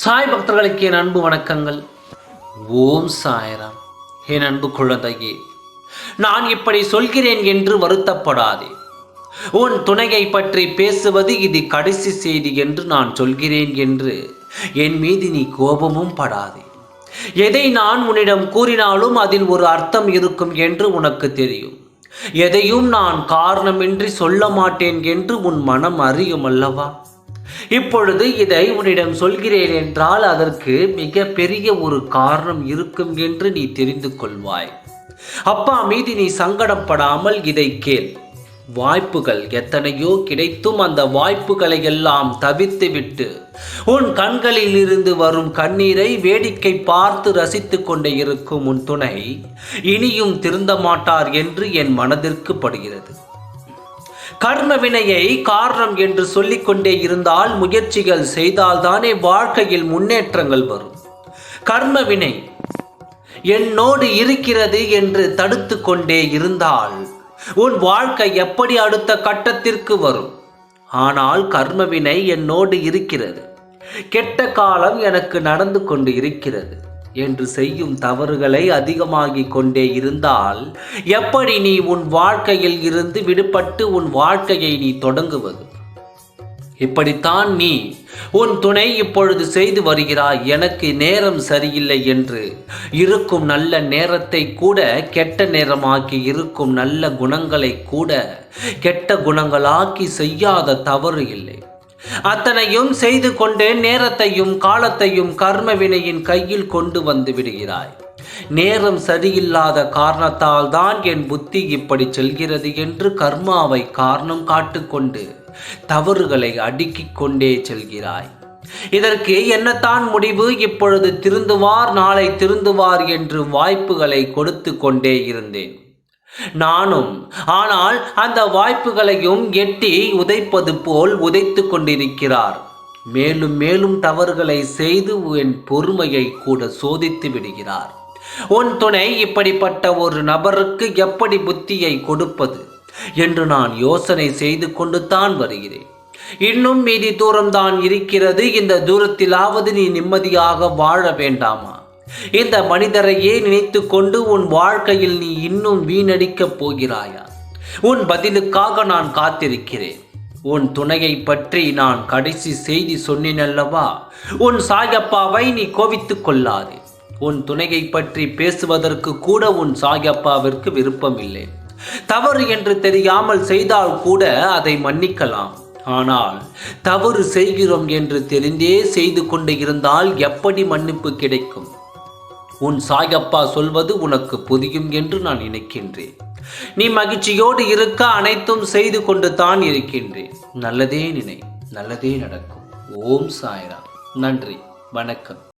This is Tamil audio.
சாய் பக்தர்களுக்கு என் அன்பு வணக்கங்கள். ஓம் சாய்ராம். என் அன்பு குழந்தையே நான் இப்படி சொல்கிறேன் என்று வருத்தப்படாதே. உன் துணையை பற்றி பேசுவது இது கடைசி செய்தி என்று நான் சொல்கிறேன் என்று என் மீது நீ கோபமும் படாதே. எதை நான் உன்னிடம் கூறினாலும் அதில் ஒரு அர்த்தம் இருக்கும் என்று உனக்கு தெரியும். எதையும் நான் காரணமின்றி சொல்ல மாட்டேன் என்று உன் மனம் அறியும் அல்லவா? இப்பொழுது இதை உன்னிடம் சொல்கிறேன் என்றால் அதற்கு மிக பெரிய ஒரு காரணம் இருக்கும் என்று நீ தெரிந்து கொள்வாய். அப்பா மீது நீ சங்கடப்படாமல் இதை கேள். வாய்ப்புகள் எத்தனையோ கிடைத்தும் அந்த வாய்ப்புகளை எல்லாம் தவிர்த்துவிட்டு உன் கண்களில் இருந்து வரும் கண்ணீரை வேடிக்கை பார்த்து ரசித்து கொண்டே இருக்கும் உன் துணை இனியும் திருந்த மாட்டார் என்று என் மனதிற்கு படுகிறது. கர்ம வினையை காரணம் என்று சொல்லிக்கொண்டே இருந்தால் முயற்சிகள் செய்தால்தானே வாழ்க்கையில் முன்னேற்றங்கள் வரும். கர்ம வினை என்னோடு இருக்கிறது என்று தடுத்து கொண்டே இருந்தால் உன் வாழ்க்கை எப்படி அடுத்த கட்டத்திற்கு வரும்? ஆனால் கர்மவினை என்னோடு இருக்கிறது. கெட்ட காலம் எனக்கு நடந்து கொண்டு இருக்கிறது. என்று செய்யும் தவறுகளை அதிகமாகிக் கொண்டே இருந்தால் எப்படி நீ உன் வாழ்க்கையில் இருந்து விடுபட்டு உன் வாழ்க்கையை நீ தொடங்குவது? இப்படித்தான் நீ உன் துணை இப்பொழுது செய்து வருகிறாய். எனக்கு நேரம் சரியில்லை என்று இருக்கும் நல்ல நேரத்தை கூட கெட்ட நேரமாக்கி இருக்கும் நல்ல குணங்களை கூட கெட்ட குணங்களாக்கி செய்யாத தவறு இல்லை. அத்தனையும் செய்து கொண்டு நேரத்தையும் காலத்தையும் கர்ம வினையின் கையில் கொண்டு வந்து விடுகிறாய். நேரம் சரியில்லாத காரணத்தால் தான் என் புத்தி இப்படி செல்கிறது என்று கர்மாவை காரணம் காட்டுக்கொண்டு தவறுகளை அடுக்கிக் கொண்டே செல்கிறாய். இதற்கு என்னத்தான் முடிவு? இப்பொழுது திருந்துவார் நாளை திருந்துவார் என்று வாய்ப்புகளை கொடுத்து கொண்டே இருந்தேன். நானும். ஆனால் அந்த வாய்ப்புகளையும் எட்டி உதைப்பது போல் உதைத்து கொண்டிருக்கிறார். மேலும் மேலும் தவறுகளை செய்து என் பொறுமையை கூட சோதித்து விடுகிறார். உன் துணை இப்படிப்பட்ட ஒரு நபருக்கு எப்படி புத்தியை கொடுப்பது என்று நான் யோசனை செய்து கொண்டு தான் வருகிறேன். இன்னும் மீதி தூரம்தான் இருக்கிறது. இந்த தூரத்திலாவது நீ நிம்மதியாக வாழ வேண்டாமா? இந்த மனிதரையே நினைத்து கொண்டு உன் வாழ்க்கையில் நீ இன்னும் வீணடிக்கப் போகிறாயா? உன் பதிலுக்காக நான் காத்திருக்கிறேன். உன் துணையை பற்றி நான் கடைசி செய்தி சொன்னேன் அல்லவா? உன் சாயப்பாவை நீ கோவித்து கொள்ளாது. உன் துணையை பற்றி பேசுவதற்கு கூட உன் சாயப்பாவிற்கு விருப்பமில்லை. தவறு என்று தெரியாமல் செய்தால் கூட அதை மன்னிக்கலாம். ஆனால் தவறு செய்கிறோம் என்று தெரிந்தே செய்து கொண்டு இருந்தால் எப்படி மன்னிப்பு கிடைக்கும்? உன் சாயப்பா சொல்வது உனக்கு புதியும் என்று நான் நினைக்கின்றேன். நீ மகிழ்ச்சியோடு இருக்க அனைத்தும் செய்து கொண்டு தான் இருக்கின்றேன். நல்லதே நினை நல்லதே நடக்கும். ஓம் சாய்ராம். நன்றி வணக்கம்.